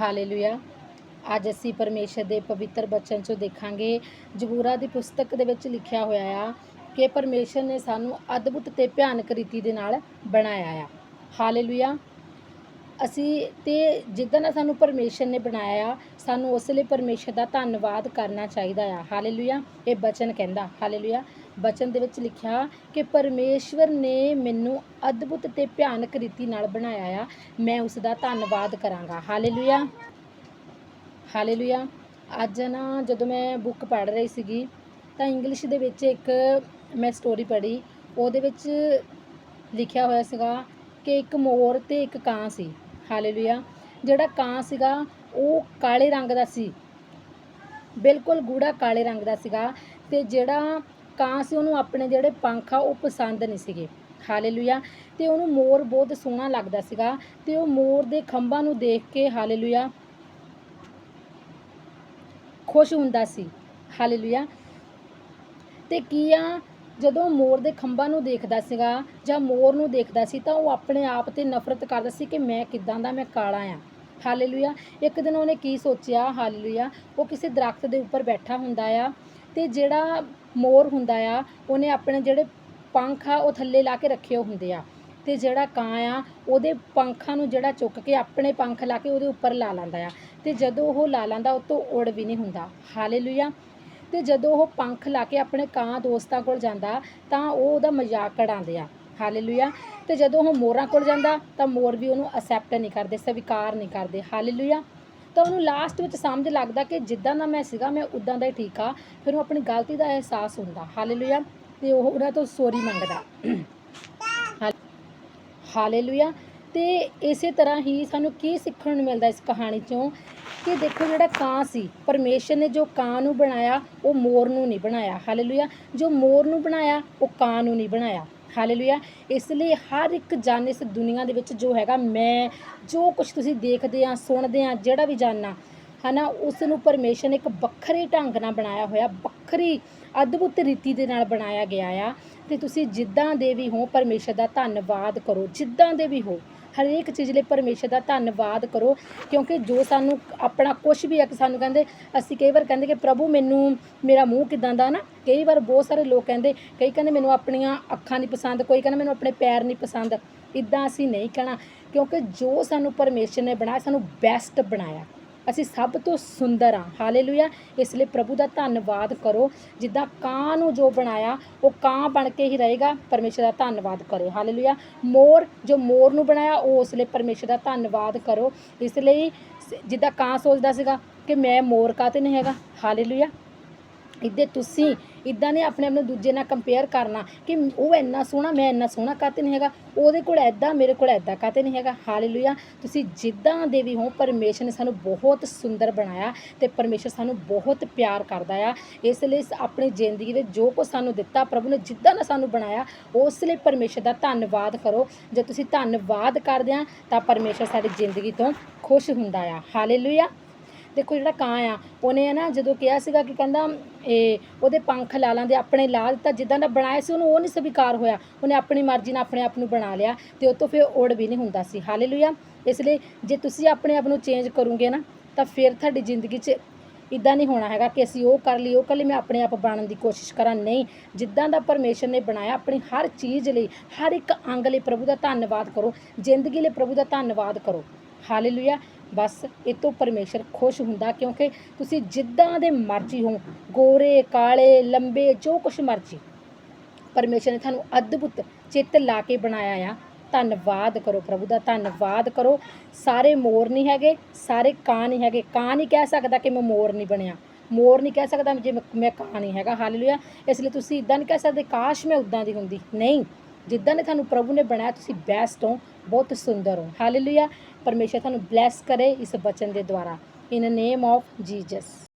Hallelujah ਅੱਜ ਅਸੀਂ ਪਰਮੇਸ਼ਰ ਦੇ ਪਵਿੱਤਰ ਬਚਨ ਚੋਂ ਦੇਖਾਂਗੇ। ਜ਼ਬੂਰਾ ਦੀ ਪੁਸਤਕ ਦੇ ਵਿੱਚ ਲਿਖਿਆ ਹੋਇਆ ਆ ਕਿ ਪਰਮੇਸ਼ਰ ਨੇ ਸਾਨੂੰ ਅਦਭੁਤ ਤੇ ਭਿਆਨਕ ਰੀਤੀ ਦੇ ਨਾਲ ਬਣਾਇਆ ਆ। ਹਾਲੇਲੂਇਆ ਅਸੀਂ ਤੇ ਜਿੱਦਾਂ ਦਾ ਸਾਨੂੰ ਪਰਮੇਸ਼ਰ ਨੇ ਬਣਾਇਆ ਆ, ਸਾਨੂੰ ਉਸ ਲਈ ਪਰਮੇਸ਼ਰ ਦਾ ਧੰਨਵਾਦ ਕਰਨਾ ਚਾਹੀਦਾ ਆ। ਹਾਲੇਲੂਇਆ ਇਹ ਬਚਨ ਕਹਿੰਦਾ। ਹਾਲੇਲੂਇਆ ਬਚਨ ਦੇ ਵਿੱਚ ਲਿਖਿਆ ਕਿ ਪਰਮੇਸ਼ਵਰ ਨੇ ਮੈਨੂੰ ਅਦਭੁਤ ਤੇ ਭਿਆਨਕ ਰੀਤੀ ਨਾਲ ਬਣਾਇਆ ਆ। ਮੈਂ ਉਸ ਦਾ ਧੰਨਵਾਦ ਕਰਾਂਗਾ। ਹਾਲੇਲੂਇਆ ਹਾਲੇਲੂਇਆ ਅੱਜ ਨਾ ਜਦੋਂ ਮੈਂ ਬੁੱਕ ਪੜ੍ਹ ਰਹੀ ਸੀਗੀ, ਤਾਂ ਇੰਗਲਿਸ਼ ਦੇ ਵਿੱਚ ਇੱਕ ਮੈਂ ਸਟੋਰੀ ਪੜ੍ਹੀ। ਉਹਦੇ ਵਿੱਚ ਲਿਖਿਆ ਹੋਇਆ ਸੀਗਾ ਕਿ ਇੱਕ ਮੋਰ ਤੇ ਇੱਕ ਕਾਂ ਸੀ। ਹਾਲੇਲੂਇਆ ਜਿਹੜਾ ਕਾਂ ਸੀਗਾ, ਉਹ ਕਾਲੇ ਰੰਗ ਦਾ ਸੀ। ਬਿਲਕੁਲ ਗੂੜਾ ਕਾਲੇ ਰੰਗ ਦਾ ਸੀਗਾ ਤੇ ਜਿਹੜਾ ਕਾਂ ਸੀ ਉਹਨੂੰ ਆਪਣੇ ਜਿਹੜੇ ਪੰਖ ਆ, ਉਹ ਪਸੰਦ ਨਹੀਂ ਸੀਗੇ। ਹਾਲੇਲੂਇਆ। ਤੇ ਉਹਨੂੰ ਮੋਰ ਬਹੁਤ ਸੋਹਣਾ ਲੱਗਦਾ ਸੀਗਾ। ਤੇ ਉਹ ਮੋਰ ਦੇ ਖੰਭਾਂ ਨੂੰ ਦੇਖ ਕੇ ਹਾਲੇਲੂਇਆ ਖੁਸ਼ ਹੁੰਦਾ ਸੀ। ਹਾਲੇਲੂਇਆ। ਤੇ ਕੀ ਆ, ਜਦੋਂ ਮੋਰ ਦੇ ਖੰਭਾਂ ਨੂੰ ਦੇਖਦਾ ਸੀਗਾ ਜਾਂ ਮੋਰ ਨੂੰ ਦੇਖਦਾ ਸੀ, ਤਾਂ ਉਹ ਆਪਣੇ ਆਪ ਤੇ ਨਫ਼ਰਤ ਕਰਦਾ ਸੀ ਕਿ ਮੈਂ ਕਿਦਾਂ ਦਾ, ਮੈਂ ਕਾਲਾ ਆ। ਹਾਲੇਲੂਇਆ। ਇੱਕ ਦਿਨ ਉਹਨੇ ਕੀ ਸੋਚਿਆ? ਹਾਲੇਲੂਇਆ। ਉਹ ਕਿਸੇ ਦਰਖਤ ਦੇ ਉੱਪਰ ਬੈਠਾ ਹੁੰਦਾ ਆ। ਤੇ ਜਿਹੜਾ ਮੋਰ ਹੁੰਦਾ ਆ, ਉਹਨੇ ਆਪਣੇ ਜਿਹੜੇ ਪੰਖ ਆ, ਉਹ ਥੱਲੇ ਲਾ ਕੇ ਰੱਖੇ ਹੁੰਦੇ ਆ। ਤੇ ਜਿਹੜਾ ਕਾਂ ਆ, ਉਹਦੇ ਪੰਖਾਂ ਨੂੰ ਜਿਹੜਾ ਚੁੱਕ ਕੇ ਆਪਣੇ ਪੰਖ ਲਾ ਕੇ ਉਹਦੇ ਉੱਪਰ ਲਾ ਲੈਂਦਾ ਆ। ਤੇ ਜਦੋਂ ਉਹ ਲਾ ਲੈਂਦਾ, ਉਹ ਤੋਂ ਉੜ ਵੀ ਨਹੀਂ ਹੁੰਦਾ। ਹਾਲੇਲੂਇਆ। ਤੇ ਜਦੋਂ ਉਹ ਪੰਖ ਲਾ ਕੇ ਆਪਣੇ ਕਾਂ ਦੋਸਤਾਂ ਕੋਲ ਜਾਂਦਾ, ਤਾਂ ਉਹ ਉਹਦਾ ਮਜ਼ਾਕ ਕਢਾਉਂਦੇ ਆ। ਹਾਲੇਲੂਇਆ। ਤੇ ਜਦੋਂ ਉਹ ਮੋਰਾਂ ਕੋਲ ਜਾਂਦਾ, ਤਾਂ ਮੋਰ ਵੀ ਉਹਨੂੰ ਅਸੈਪਟ ਨਹੀਂ ਕਰਦੇ, ਸਵੀਕਾਰ ਨਹੀਂ ਕਰਦੇ। ਹਾਲੇਲੂਇਆ। ਤਾਂ ਉਹਨੂੰ ਲਾਸਟ ਵਿੱਚ ਸਮਝ ਲੱਗਦਾ ਕਿ ਜਿੱਦਾਂ ਦਾ ਮੈਂ ਸੀਗਾ, ਮੈਂ ਉਦਾਂ ਦਾ ਹੀ ਠੀਕ ਆ ਫਿਰ ਉਹ ਆਪਣੀ ਗਲਤੀ ਦਾ ਅਹਿਸਾਸ ਹੁੰਦਾ। ਹਾਲੇਲੂਇਆ ਤੇ ਉਹ ਉਹਨਾਂ ਤੋਂ ਸੋਰੀ ਮੰਗਦਾ। ਹਾਲ- ਹਾਲੇਲੂਇਆ ਤੇ ਇਸੇ ਤਰ੍ਹਾਂ ਹੀ ਸਾਨੂੰ ਕੀ ਸਿੱਖਣ ਨੂੰ ਮਿਲਦਾ ਇਸ ਕਹਾਣੀ ਚੋਂ? ਕਿ ਦੇਖੋ ਜਿਹੜਾ ਕਾਂ ਸੀ, ਪਰਮੇਸ਼ਰ ਨੇ ਜੋ ਕਾਂ ਨੂੰ ਬਣਾਇਆ, ਉਹ ਮੋਰ ਨੂੰ ਨਹੀਂ ਬਣਾਇਆ। ਹਾਲੇਲੂਇਆ ਜੋ ਮੋਰ ਨੂੰ ਬਣਾਇਆ, ਉਹ ਕਾਂ ਨੂੰ ਨਹੀਂ ਬਣਾਇਆ। ਹਾਲੇਲੂਇਆ ਇਸ ਲਈ ਹਰ ਇੱਕ ਜਨ ਇਸ ਦੁਨੀਆ ਦੇ ਵਿੱਚ ਜੋ ਹੈਗਾ, ਮੈਂ ਜੋ ਕੁਝ ਤੁਸੀਂ ਦੇਖਦੇ ਆ, ਸੁਣਦੇ ਆ, ਜਿਹੜਾ ਵੀ ਜਾਨਣਾ ਹਨਾ ਉਸ ਨੂੰ ਪਰਮੇਸ਼ਰ ਨੇ ਇੱਕ ਵੱਖਰੇ ਢੰਗ ਨਾਲ ਬਣਾਇਆ ਹੋਇਆ, ਵੱਖਰੀ ਅਦਭੁਤ ਰੀਤੀ ਦੇ ਨਾਲ ਬਣਾਇਆ ਗਿਆ ਆ। ਤੇ ਤੁਸੀਂ ਜਿੱਦਾਂ ਦੇ ਵੀ ਹੋ, ਪਰਮੇਸ਼ਰ ਦਾ ਧੰਨਵਾਦ ਕਰੋ। ਜਿੱਦਾਂ ਦੇ ਵੀ ਹੋ, ਹਰੇਕ ਚੀਜ਼ ਲਈ ਪਰਮੇਸ਼ਰ ਦਾ ਧੰਨਵਾਦ ਕਰੋ, ਕਿਉਂਕਿ ਜੋ ਸਾਨੂੰ ਆਪਣਾ ਕੁਝ ਵੀ ਹੈ ਕਿ ਸਾਨੂੰ ਕਹਿੰਦੇ, ਅਸੀਂ ਕਈ ਵਾਰ ਕਹਿੰਦੇ ਕਿ ਪ੍ਰਭੂ ਮੈਨੂੰ, ਮੇਰਾ ਮੂੰਹ ਕਿਦਾਂ ਦਾ ਨਾ? ਕਈ ਵਾਰ ਬਹੁਤ ਸਾਰੇ ਲੋਕ ਕਹਿੰਦੇ, ਕਈ ਕਹਿੰਦੇ ਮੈਨੂੰ ਆਪਣੀਆਂ ਅੱਖਾਂ ਨਹੀਂ ਪਸੰਦ, ਕੋਈ ਕਹਿੰਦਾ ਮੈਨੂੰ ਆਪਣੇ ਪੈਰ ਨਹੀਂ ਪਸੰਦ। ਇਦਾਂ ਅਸੀਂ ਨਹੀਂ ਕਹਿਣਾ, ਕਿਉਂਕਿ ਜੋ ਸਾਨੂੰ ਪਰਮੇਸ਼ਰ ਨੇ ਬਣਾਇਆ, ਸਾਨੂੰ ਬੈਸਟ ਬਣਾਇਆ। ਅਸੀਂ ਸਭ ਤੋਂ ਸੁੰਦਰ ਹਾਂ। ਹਾਲੇਲੂਇਆ। ਇਸ ਲਈ ਪ੍ਰਭੂ ਦਾ ਧੰਨਵਾਦ ਕਰੋ। ਜਿੱਦਾਂ ਕਾਂ ਨੂੰ ਜੋ ਬਣਾਇਆ, ਉਹ ਕਾਂ ਬਣ ਕੇ ਹੀ ਰਹੇਗਾ, ਪਰਮੇਸ਼ਰ ਦਾ ਧੰਨਵਾਦ ਕਰੋ। ਹਾਲੇਲੂਇਆ। ਮੋਰ, ਜੋ ਮੋਰ ਨੂੰ ਬਣਾਇਆ, ਉਹ ਉਸ ਲਈ ਪਰਮੇਸ਼ਰ ਦਾ ਧੰਨਵਾਦ ਕਰੋ। ਇਸ ਲਈ ਸ- ਜਿੱਦਾਂ ਕਾਂ ਸੋਚਦਾ ਸੀਗਾ ਕਿ ਮੈਂ ਮੋਰ ਕਾਤੇ ਨਹੀਂ ਹੈਗਾ। ਹਾਲੇਲੂਇਆ। ਇੱਦੇ ਤੁਸੀਂ ਇਦਾਂ ਨੇ ਆਪਣੇ ਆਪ ਨੂੰ ਦੂਜੇ ਨਾਲ ਕੰਪੇਅਰ ਕਰਨਾ ਕਿ ਉਹ ਇੰਨਾ ਸੋਹਣਾ, ਮੈਂ ਇੰਨਾ ਸੋਹਣਾ ਕਾਤੇ ਨਹੀਂ ਹੈਗਾ। ਉਹਦੇ ਕੋਲ ਐਦਾਂ ਮੇਰੇ ਕੋਲ ਐਦਾਂ ਕਾਤੇ ਨਹੀਂ ਹੈਗਾ। ਹਾਲੇਲੂਇਆ ਤੁਸੀਂ ਜਿੱਦਾਂ ਦੇ ਵੀ ਹੋ, ਪਰਮੇਸ਼ਰ ਨੇ ਸਾਨੂੰ ਬਹੁਤ ਸੁੰਦਰ ਬਣਾਇਆ ਤੇ ਪਰਮੇਸ਼ਰ ਸਾਨੂੰ ਬਹੁਤ ਪਿਆਰ ਕਰਦਾ ਆ। ਇਸ ਲਈ ਸ- ਆਪਣੀ ਜ਼ਿੰਦਗੀ ਵਿੱਚ ਜੋ ਕੁਝ ਸਾਨੂੰ ਦਿੱਤਾ, ਪ੍ਰਭੂ ਨੇ ਜਿੱਦਾਂ ਦਾ ਸਾਨੂੰ ਬਣਾਇਆ, ਉਸ ਲਈ ਪਰਮੇਸ਼ਰ ਦਾ ਧੰਨਵਾਦ ਕਰੋ। ਜੇ ਤੁਸੀਂ ਧੰਨਵਾਦ ਕਰਦੇ ਆ, ਤਾਂ ਪਰਮੇਸ਼ਰ ਸਾਡੀ ਜ਼ਿੰਦਗੀ ਤੋਂ ਖੁਸ਼ ਹੁੰਦਾ ਆ। ਹਾਲੇਲੂਇਆ ਦੇਖੋ ਜਿਹੜਾ ਕਾਂ ਆ, ਉਹਨੇ ਹੈ ਨਾ ਜਦੋਂ ਕਿਹਾ ਸੀਗਾ ਕਿ ਕਹਿੰਦਾ, ਇਹ ਉਹਦੇ ਪੰਖ ਲਾਲਾਂ ਦੇ ਆਪਣੇ ਲਾ ਦਿੱਤਾ ਜਿੱਦਾਂ ਦਾ ਬਣਾਇਆ ਸੀ, ਉਹਨੂੰ ਉਹ ਨਹੀਂ ਸਵੀਕਾਰ ਹੋਇਆ। ਉਹਨੇ ਆਪਣੀ ਮਰਜ਼ੀ ਨਾਲ ਆਪਣੇ ਆਪ ਨੂੰ ਬਣਾ ਲਿਆ ਤੇ ਉਹ ਤੋਂ ਫਿਰ ਉੜ ਵੀ ਨਹੀਂ ਹੁੰਦਾ ਸੀ। ਹਾਲੇਲੂਇਆ। ਇਸ ਲਈ ਜੇ ਤੁਸੀਂ ਆਪਣੇ ਆਪ ਨੂੰ ਚੇਂਜ ਕਰੋਗੇ ਨਾ, ਤਾਂ ਫਿਰ ਤੁਹਾਡੀ ਜ਼ਿੰਦਗੀ 'ਚ ਇਦਾਂ ਨਹੀਂ ਹੋਣਾ ਹੈਗਾ ਕਿ ਅਸੀਂ ਉਹ ਕਰ ਲਈ, ਉਹ ਕਰ ਲਈ, ਮੈਂ ਆਪਣੇ ਆਪ ਬਣਨ ਦੀ ਕੋਸ਼ਿਸ਼ ਕਰਾਂ। ਨਹੀਂ। ਜਿੱਦਾਂ ਦਾ ਪਰਮੇਸ਼ਰ ਨੇ ਬਣਾਇਆ, ਆਪਣੀ ਹਰ ਚੀਜ਼ ਲਈ, ਹਰ ਇੱਕ ਅੰਗ ਲਈ ਪ੍ਰਭੂ ਦਾ ਧੰਨਵਾਦ ਕਰੋ। ਜ਼ਿੰਦਗੀ ਲਈ ਪ੍ਰਭੂ ਦਾ ਧੰਨਵਾਦ ਕਰੋ। ਹਾਲੇਲੂਇਆ। ਬਸ ਇਹ ਤੋਂ ਪਰਮੇਸ਼ਰ ਖੁਸ਼ ਹੁੰਦਾ ਕਿਉਂਕਿ ਤੁਸੀਂ ਜਿੱਦਾਂ ਦੇ ਮਰਜ਼ੀ ਹੋ, ਗੋਰੇ, ਕਾਲੇ, ਲੰਬੇ, ਜੋ ਕੁਛ ਮਰਜ਼ੀ। ਪਰਮੇਸ਼ਰ ਨੇ ਤੁਹਾਨੂੰ ਅਦਭੁਤ ਚਿੱਤ ਲਾ ਕੇ ਬਣਾਇਆ ਆ। ਧੰਨਵਾਦ ਕਰੋ ਪ੍ਰਭੂ ਦਾ, ਧੰਨਵਾਦ ਕਰੋ। ਸਾਰੇ ਮੋਰ ਨਹੀਂ ਹੈਗੇ, ਸਾਰੇ ਕਾਂ ਨਹੀਂ ਹੈਗੇ। ਕਾਂ ਨਹੀਂ ਕਹਿ ਸਕਦਾ ਕਿ ਮੈਂ ਮੋਰ ਨਹੀਂ ਬਣਿਆ। ਮੋਰ ਨਹੀਂ ਕਹਿ ਸਕਦਾ ਜੇ ਮੈਂ- ਮੈਂ ਕਾਂ ਨਹੀਂ ਹੈਗਾ। ਹਾਲੇਲੂਇਆ ਇਸ ਲਈ ਤੁਸੀਂ ਇਦਾਂ ਨਹੀਂ ਕਹਿ ਸਕਦੇ, ਕਾਸ਼ ਮੈਂ ਉਦਾਂ ਦੀ ਹੁੰਦੀ। ਨਹੀਂ। ਜਿੱਦਾਂ ਨੇ ਤੁਹਾਨੂੰ ਪ੍ਰਭੂ ਨੇ ਬਣਾਇਆ, ਤੁਸੀਂ ਬੈਸਟ ਹੋ, ਬਹੁਤ ਸੁੰਦਰ ਹੋ। ਹਾਲੇਲੂਇਆ ਪਰਮੇਸ਼ਰ ਤੁਹਾਨੂੰ ਬਲੈਸ ਕਰੇ ਇਸ ਬਚਨ ਦੇ ਦੁਆਰਾ। ਇਨ ਨੇਮ ਆਫ ਜੀਸਸ